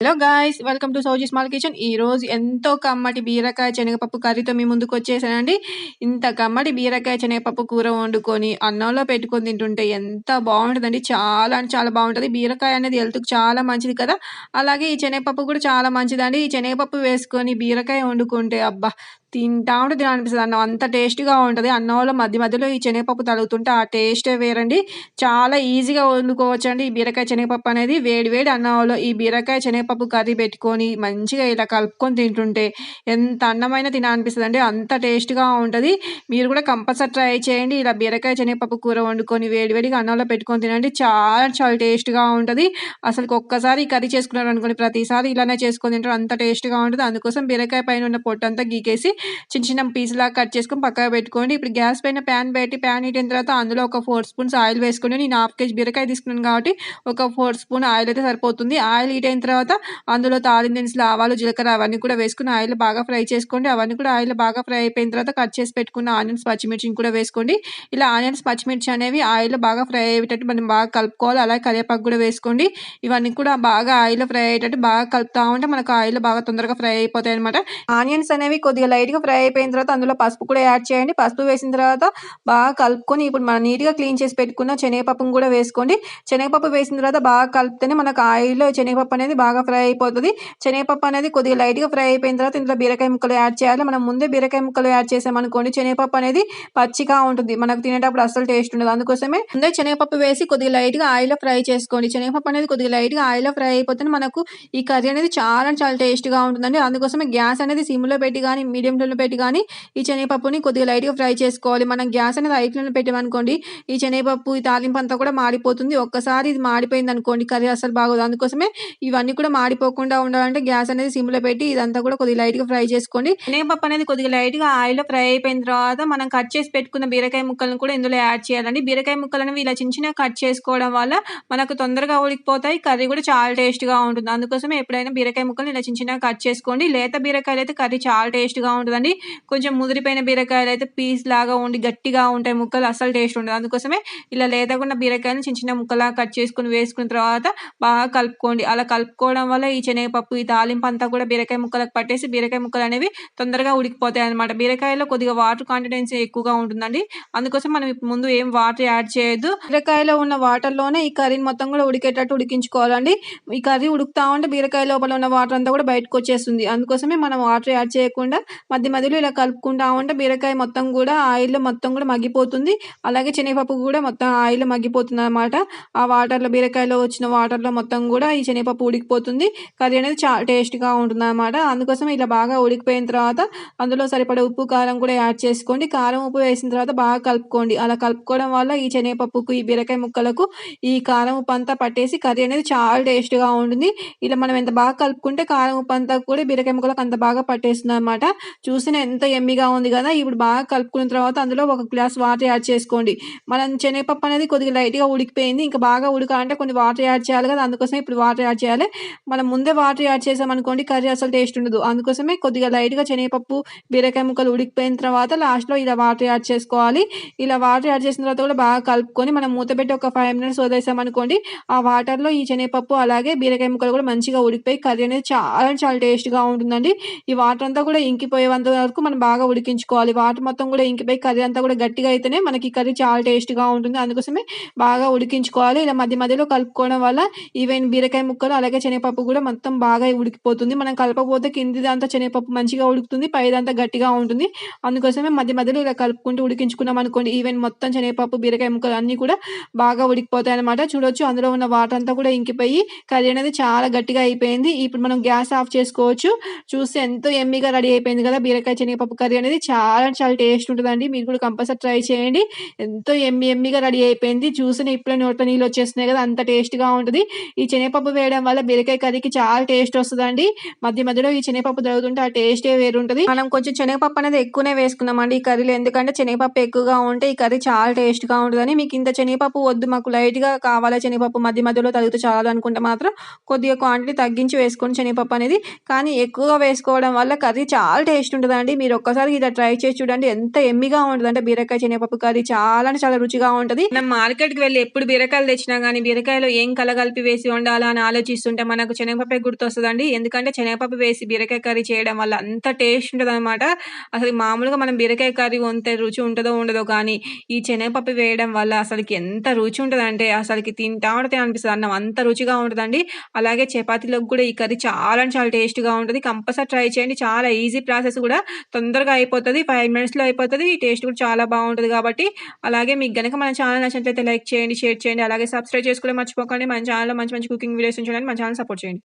Hello guys welcome to Sowji small kitchen ఈ రోజు ఎంతో కమ్మటి బీరకాయ శనగపప్పు కర్రీతో మీ ముందుకు వచ్చేసానండి. ఇంత కమ్మటి బీరకాయ శనగపప్పు కూర వండుకొని అన్నంలో పెట్టుకొని తింటుంటే ఎంత బాగుంటుందండి. చాలా అంటే చాలా బాగుంటుంది. బీరకాయ అనేది హెల్త్కి చాలా మంచిది కదా. అలాగే ఈ శనగపప్పు కూడా చాలా మంచిదండి. ఈ శనగపప్పు వేసుకొని బీరకాయ వండుకుంటే అబ్బా తింటా ఉంటే తినాలనిపిస్తుంది. అన్నం అంత టేస్ట్గా ఉంటుంది. అన్నంలో మధ్య మధ్యలో ఈ శనగపప్పు తలుగుతుంటే ఆ టేస్టే వేరండి. చాలా ఈజీగా వండుకోవచ్చు అండి ఈ బీరకాయ శనగపప్పు అనేది వేడి వేడి అన్నంలో ఈ బీరకాయ శనగపప్పు కర్రీ పెట్టుకొని మంచిగా ఇలా కలుపుకొని తింటుంటే ఎంత అన్నమైన తినాలనిపిస్తుంది అండి అంత టేస్ట్గా ఉంటుంది. మీరు కూడా కంపల్సరీ ట్రై చేయండి. ఇలా బీరకాయ శనగపప్పు కూర వండుకొని వేడి వేడిగా అన్నంలో పెట్టుకొని తినండి. చాలా చాలా టేస్ట్గా ఉంటుంది. అసలు ఒక్కసారి కర్రీ చేసుకున్నారు అనుకోండి ప్రతిసారి ఇలానే చేసుకొని తింటారు. అంత టేస్ట్గా ఉంటుంది. అందుకోసం బీరకాయ పైన ఉన్న పొట్టంతా గీకేసి చిన్న చిన్న పీసులా కట్ చేసుకొని పక్కకు పెట్టుకోండి. ఇప్పుడు గ్యాస్ పైన ప్యాన్ పెట్టి ప్యాన్ ఇట్టిన తర్వాత అందులో ఒక ఫోర్ స్పూన్స్ ఆయిల్ వేసుకొని నేను హాఫ్ కేజీ బీరకాయ తీసుకున్నాను కాబట్టి ఒక ఫోర్ స్పూన్ ఆయిల్ అయితే సరిపోతుంది. ఆయిల్ హీట్ అయిన తర్వాత అందులో తాలిన దినుసులు ఆవాలు జీలకర్ర అవన్నీ కూడా వేసుకుని ఆయిల్ బాగా ఫ్రై చేసుకోండి. అవన్నీ కూడా ఆయిల్ బాగా ఫ్రై అయిపోయిన తర్వాత కట్ చేసి పెట్టుకున్న ఆనియన్స్ పచ్చిమిర్చిని కూడా వేసుకోండి. ఇలా ఆనియన్స్ పచ్చిమిర్చి అనేవి ఆయిల్ బాగా ఫ్రై అయ్యేటట్టు మనం బాగా కలుపుకోవాలి. అలాగే కరివేపాకు కూడా వేసుకోండి. ఇవన్నీ కూడా బాగా ఆయిల్ ఫ్రై అయ్యేటట్టు బాగా కలుపుతా ఉంటే మనకు ఆయిల్ బాగా తొందరగా ఫ్రై అయిపోతాయి అనమాట ఆనియన్స్ అనేవి కొద్దిగా లైట్ లైట్గా ఫ్రై అయిపోయిన తర్వాత అందులో పసుపు కూడా యాడ్ చేయండి. పసుపు వేసిన తర్వాత బాగా కలుపుకొని ఇప్పుడు మనం నీట్గా క్లీన్ చేసి పెట్టుకున్న శనగపప్పును కూడా వేసుకోండి. శనగపప్పు వేసిన తర్వాత బాగా కలిపితేనే మనకు ఆయిల్లో శనగపప్పు అనేది బాగా ఫ్రై అయిపోతుంది. శనగపప్పు అనేది కొద్దిగా లైట్గా ఫ్రై అయిపోయిన తర్వాత ఇందులో బీరకాయ ముక్కలు యాడ్ చేయాలి. మనం ముందే బీరకాయ ముక్కలు యాడ్ చేసామనుకోండి శనగపప్పు అనేది పచ్చిగా ఉంటుంది. మనకు తినేటప్పుడు అసలు టేస్ట్ ఉండదు. అందుకోసమే ముందే శనగపప్పు వేసి కొద్దిగా లైట్గా ఆయిల్లో ఫ్రై చేసుకోండి. శనగపప్పు అనేది కొద్దిగా లైట్గా ఆయిల్లో ఫ్రై అయిపోతే మనకు ఈ కర్రీ అనేది చాలా చాలా టేస్ట్గా ఉంటుందండి. అందుకోసమే గ్యాస్ అనేది సిమ్లో పెట్టి కానీ మీడియం ఫ్లేమ్లో పెట్టి కానీ ఈ శనగపప్పుని కొద్దిగా లైట్గా ఫ్రై చేసుకోవాలి. మనం గ్యాస్ అనేది ఐట్లను పెట్టామనుకోండి ఈ శనగపప్పు ఈ తాలింపు అంతా కూడా మాడిపోతుంది. ఒక్కసారి ఇది మాడిపోయింది అనుకోండి కర్రీ అసలు బాగోదు. అందుకోసమే ఇవన్నీ కూడా మాడిపోకుండా ఉండాలంటే గ్యాస్ అనేది సిమ్లో పెట్టి ఇదంతా కూడా కొద్దిగా లైట్గా ఫ్రై చేసుకోండి. శనగపప్పు అనేది కొద్దిగా లైట్గా ఆయిల్లో ఫ్రై అయిపోయిన తర్వాత మనం కట్ చేసి పెట్టుకున్న బీరకాయ ముక్కలను కూడా ఇందులో యాడ్ చేయాలండి. బీరకాయ ముక్కలను ఇలా చిన్న చిన్న కట్ చేసుకోవడం వల్ల మనకు తొందరగా ఉడికిపోతాయి కర్రీ కూడా చాలా టేస్ట్గా ఉంటుంది. అందుకోసమే ఎప్పుడైనా బీరకాయ ముక్కలు ఇలా చిన్న చిన్న కట్ చేసుకోండి. లేత బీరకాయలు అయితే కర్రీ చాలా టేస్ట్గా ఉంటుందండి. కొంచెం ముదిరిపోయిన బీరకాయలు అయితే పీస్ లాగా ఉండి గట్టిగా ఉంటాయి ముక్కలు అసలు టేస్ట్ ఉండదు. అందుకోసమే ఇలా లేదకుండా బీరకాయలు చిన్న చిన్న ముక్కలా కట్ చేసుకుని వేసుకున్న తర్వాత బాగా కలుపుకోండి. అలా కలుపుకోవడం వల్ల ఈ శనగపప్పు ఈ తాలింపు అంతా కూడా బీరకాయ ముక్కలకు పట్టేసి బీరకాయ ముక్కలు అనేవి తొందరగా ఉడికిపోతాయి అనమాట బీరకాయలో కొద్దిగా వాటర్ కాంటిడెన్సీ ఎక్కువగా ఉంటుందండి. అందుకోసం మనం ముందు ఏం వాటర్ యాడ్ చేయొద్దు. బీరకాయలో ఉన్న వాటర్లోనే ఈ కర్రీని మొత్తం కూడా ఉడికేటట్టు ఉడికించుకోవాలండి. ఈ కర్రీ ఉడుకుతా ఉంటే బీరకాయ లోపల ఉన్న వాటర్ అంతా కూడా బయటకు వచ్చేస్తుంది. అందుకోసమే మనం వాటర్ యాడ్ చేయకుండా మధ్య మధ్యలో ఇలా కలుపుకుంటా ఉంటే బీరకాయ మొత్తం కూడా ఆయిల్లో మొత్తం కూడా మగ్గిపోతుంది. అలాగే శనగపప్పు కూడా మొత్తం ఆయిల్లో మగ్గిపోతుంది అనమాట ఆ వాటర్లో బీరకాయలో వచ్చిన వాటర్లో మొత్తం కూడా ఈ శనగపప్పు ఉడికిపోతుంది. కర్రీ అనేది చాలా టేస్ట్గా ఉంటుంది అనమాట అందుకోసం ఇలా బాగా ఉడికిపోయిన తర్వాత అందులో సరిపడే ఉప్పు కారం కూడా యాడ్ చేసుకోండి. కారం ఉప్పు వేసిన తర్వాత బాగా కలుపుకోండి. అలా కలుపుకోవడం వల్ల ఈ శనగపప్పుకు ఈ బీరకాయ ముక్కలకు ఈ కారం ఉప్పు అంతా పట్టేసి కర్రీ అనేది చాలా టేస్ట్గా ఉంటుంది. ఇలా మనం ఎంత బాగా కలుపుకుంటే కారం ఉప్పు అంతా కూడా బీరకాయ ముక్కలకు అంత బాగా పట్టేస్తుంది అనమాట చూసిన ఎంత ఎమ్మిగా ఉంది కదా ఇప్పుడు బాగా కలుపుకున్న తర్వాత అందులో ఒక గ్లాస్ వాటర్ యాడ్ చేసుకోండి. మనం శనగపప్పు అనేది కొద్దిగా లైట్గా ఉడికిపోయింది ఇంకా బాగా ఉడకాలంటే కొన్ని వాటర్ యాడ్ చేయాలి కదా అందుకోసం ఇప్పుడు వాటర్ యాడ్ చేయాలి. మనం ముందే వాటర్ యాడ్ చేసామనుకోండి కర్రీ అసలు టేస్ట్ ఉండదు. అందుకోసమే కొద్దిగా లైట్గా శనగపప్పు బీరకాయ ముక్కలు ఉడికిపోయిన తర్వాత లాస్ట్లో ఇలా వాటర్ యాడ్ చేసుకోవాలి. ఇలా వాటర్ యాడ్ చేసిన తర్వాత కూడా బాగా కలుపుకొని మనం మూత పెట్టి ఒక ఫైవ్ మినిట్స్ వదిలేసామనుకోండి ఆ వాటర్లో ఈ శనగపప్పు అలాగే బీరకాయ ముక్కలు కూడా మంచిగా ఉడికిపోయి కర్రీ అనేది చాలా చాలా టేస్ట్గా ఉంటుందండి. ఈ వాటర్ అంతా కూడా ఇంకిపోయే ఇంకిపోయేంత వరకు మనం బాగా ఉడికించుకోవాలి. వాటర్ మొత్తం కూడా ఇంకిపోయి కర్రీ అంతా కూడా గట్టిగా అయితేనే మనకి కర్రీ చాలా టేస్ట్గా ఉంటుంది. అందుకోసమే బాగా ఉడికించుకోవాలి. ఇలా మధ్య మధ్యలో కలుపుకోవడం వల్ల ఈవెన్ బీరకాయ ముక్కలు అలాగే శనగపప్పు కూడా మొత్తం బాగా ఉడికిపోతుంది. మనం కలపకపోతే కిందిదంతా శనగపప్పు మంచిగా ఉడుకుతుంది. పైదంతా గట్టిగా ఉంటుంది. అందుకోసమే మధ్య మధ్యలో ఇలా కలుపుకుంటూ ఉడికించుకున్నాం అనుకోండి ఈవెన్ మొత్తం శనగపప్పు బీరకాయ ముక్కలు అన్నీ కూడా బాగా ఉడికిపోతాయి అనమాట చూడొచ్చు అందులో ఉన్న వాటర్ అంతా కూడా ఇంకిపోయి కర్రీ అనేది చాలా గట్టిగా అయిపోయింది. ఇప్పుడు మనం గ్యాస్ ఆఫ్ చేసుకోవచ్చు. చూస్తే ఎంతో ఎమ్మిగా రెడీ అయిపోయింది కదా. బీరకాయ శనగపప్పు కర్రీ అనేది చాలా చాలా టేస్ట్ ఉంటుందండి. మీరు కూడా కంపల్సరీ ట్రై చేయండి. ఎంతో ఎమ్మి ఎమ్మిగా రెడీ అయిపోయింది. చూసిన ఇప్పుడే నోట్లో నీళ్ళు వచ్చేస్తున్నాయి కదా అంత టేస్ట్గా ఉంటుంది. ఈ శనగపప్పు వేయడం వల్ల బీరకాయ కర్రీకి చాలా టేస్ట్ వస్తుందండి. మధ్య మధ్యలో ఈ శనగపప్పు తగ్గుతుంటే ఆ టేస్టే వేరుంటుంది మనం కొంచెం శనగపప్పు అనేది ఎక్కువనే వేసుకున్నామండి ఈ కర్రీలో. ఎందుకంటే శనగపప్పు ఎక్కువగా ఉంటే ఈ కర్రీ చాలా టేస్ట్గా ఉంటుందని. మీకు ఇంత శనగపప్పు వద్దు మాకు లైట్గా కావాలా శనగపప్పు? మధ్య మధ్యలో తగ్గుతూ చాలు అనుకుంటే మాత్రం కొద్దిగా క్వాంటిటీ తగ్గించి వేసుకుని శనగపప్పు అనేది. కానీ ఎక్కువగా వేసుకోవడం వల్ల కర్రీ చాలా టేస్ట్ టేస్ట్ ఉంటదండి. మీరు ఒక్కసారి ఇలా ట్రై చేసి చూడండి. ఎంత ఎమ్మిగా ఉంటుంది అంటే బీరకాయ శనగపప్పు కర్రీ చాలా అంటే చాలా రుచిగా ఉంటది. మనం మార్కెట్కి వెళ్ళి ఎప్పుడు బీరకాయలు తెచ్చినా గానీ, బీరకాయలో ఏం కలగలిపి వేసి వండాలా అని ఆలోచిస్తుంటే మనకు శనగపప్పు గుర్తొస్తుందండి ఎందుకంటే శనగపప్పు వేసి బీరకాయ కర్రీ చేయడం వల్ల అంత టేస్ట్ ఉంటదనమాట. అసలు మామూలుగా మనం బీరకాయ కర్రీ వంతే రుచి ఉంటుందో ఉండదో కానీ, ఈ శనగపప్పు వేయడం వల్ల అసలుకి ఎంత రుచి ఉంటుందంటే అసలుకి తింటా ఉంటే అనిపిస్తుంది అన్నం. అంత రుచిగా ఉంటుందండి అలాగే చపాతీలోకి కూడా ఈ కర్రీ చాలా చాలా చాలా టేస్ట్‌గా ఉంటుంది కంపల్సరీ ట్రై చేయండి. చాలా ఈజీ ప్రాసెస్ కూడా తొందరగా అయిపోతది. 5 మినిట్స్‌లో అయిపోతది. టేస్ట్ కూడా చాలా బాగుంటుంది కాబట్టి, అలాగే మీకు గనక మన ఛానల్ నచ్చినట్లయితే లైక్ చేయండి, షేర్ చేయండి. అలాగే సబ్స్క్రైబ్ చేసుకోవడం మర్చిపోకండి. మన ఛానల్‌లో మంచి మంచి కుకింగ్ వీడియోస్ ఉంచడానికి మన ఛానల్ సపోర్ట్ చేయండి.